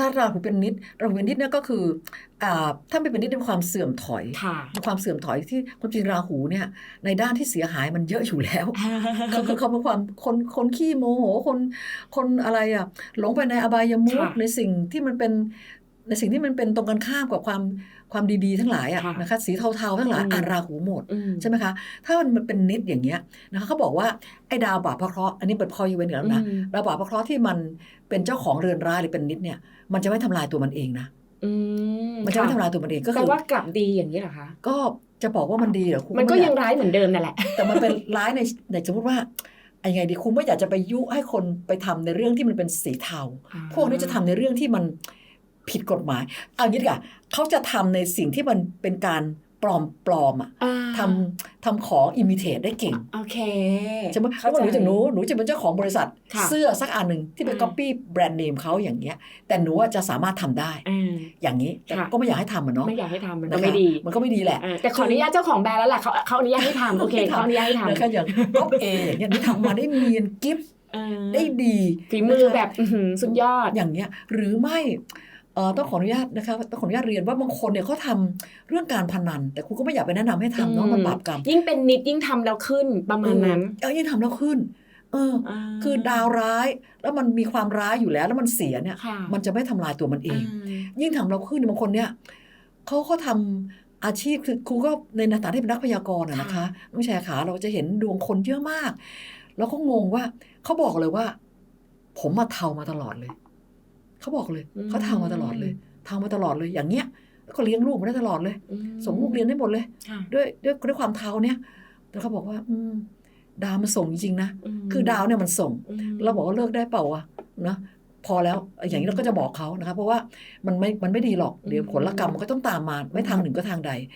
ถ้าราหูเป็นนิดราหูเป็นนิดเนี่ยก็คืออ่าถ้าไม่เป็นนิดเป็นความเสื่อมถอยค่ะเป็นความเสื่อมถอยที่ความจริงราหูเนี่ยในด้านที่เสียหายมันเยอะอยู่แล้วเขาคือเขาเป็นความคนคนขี้โมโหคนคนอะไรอะหลงไปในอบายมุขค่ะในสิ่งที่มันเป็น ในสิ่งที่มันเป็นตรงกันข้ามกับความความดีๆทั้งหลายอะค่ะนะคะสีเทาๆทั้งหลายอืมอ่านราหูหมดอืมใช่ไหมคะถ้ามันมันเป็นนิดอย่างเงี้ยนะคะเขาบอกว่าไอ้ดาวบาปพระเคราะห์อันนี้เป็นพอยูเวนกันแล้วนะอืมดาวบาปพระเคราะห์ที่มันเป็นเจ้าของเรือนร้ายหรือเป็นนิดเนี่ยมันจะไม่ทำลายตัวมันเองนะอืมมันจะไม่ค่ทำลายตัวมันเองก็แปลคือว่ากลับดีอย่างนี้เหรอคะก็จะบอกว่ามันดีเหรอคุณมันก็ไอยังร้ายเหมือนเดิมนั่นแหละ แต่มันเป็นร้ายในในสมมติว่าไอ้ไงดีคุณไม่อยากจะไปยุให้คนไปทำในเรื่องที่มันเป็นสีเทา พวกนี้จะทำในเรื่องที่มัน ผิดกฎหมาย เอางี้ดีกว่าเขาจะทำในสิ่งที่มันเป็นการปลอมปลอมๆอะอ่าทำทำของอิมิเทตได้เก่งโอเคใช่ไหมเข้าถ้าใจหนูจะหนูหนูจะเป็นเจ้าของบริษัทค่ะเสื้อสักอันหนึ่งที่เป็นอืมก๊อปปี้แบรนด์เนมเขาอย่างเงี้ย แต่หนูว่าจะสามารถทำได้อ่าอย่างนี้แต่ค่ะก็ไม่อยากให้ทำมันเนาะไม่อยากให้ทำมันนะก็คะไม่ดีมันก็ไม่ดีแหละอ่าแต่ขออนุญาตเจ้าของแบรนด์แล้วแหละเขาเขาอนุญาตให้ทำโอเคให้ทำเขาอนุญาตให้ทำนะคะอย่างก๊อปเออย่างเงี้ยนี่ทำมาได้เนียนกิฟอ่าได้ดีฝีมือนะคะแบบอื้อหือสุดยอดอย่างเงี้ย หรือไม่เอ่อ ต้องขออนุญาตนะคะต้องขออนุญาตเรียนว่าบางคนเนี่ยเขาทำเรื่องการพนัน แต่คุณก็ไม่อยากไปแนะนำให้ทำเนาะอืมมันบาปกรรมยิ่งเป็นนิดยิ่งทำแล้วขึ้นประมาณนั้นเออยิ่งทำแล้วขึ้นเอออ คือดาวร้ายแล้วมันมีความร้ายอยู่แล้ว แล้วมันเสียเนี่ยค่ะมันจะไม่ทำลายตัวมันเองอ่ายิ่งทำเราขึ้นบางคนเนี่ยเขาเขาทำอาชีพคือครูก็ในฐานะที่เป็นนักพยากรณ์อะนะคะน้องแชร์ขาเราจะเห็นดวงคนเยอะมาก แล้วเขางงว่าเขาบอกเลยว่า ผมมาเทามาตลอดเลย เขาบอกเลยเขาเทามาตลอดเลยเทามาตลอดเลยอย่างเงี้ยแล้วก็เลี้ยงลูกมาได้ตลอดเลยอืมส่งลูกเรียนได้หมดเลยค่ะด้วยด้วยด้วยความเทาเนี่ยแต่เขาบอกว่า อืมดาวมันส่งจริงๆนะมคือดาวเนี่ยมันส่งอืมเราบอกว่าเลิกได้เปล่าวะนะพอแล้วอย่างนี้เราก็จะบอกเขานะคะเพราะว่ามันไม่มันไม่ดีหรอกเดี๋ยวผลกรรมมันก็ต้องตามมา ไม่ทางหนึ่งก็ทางใด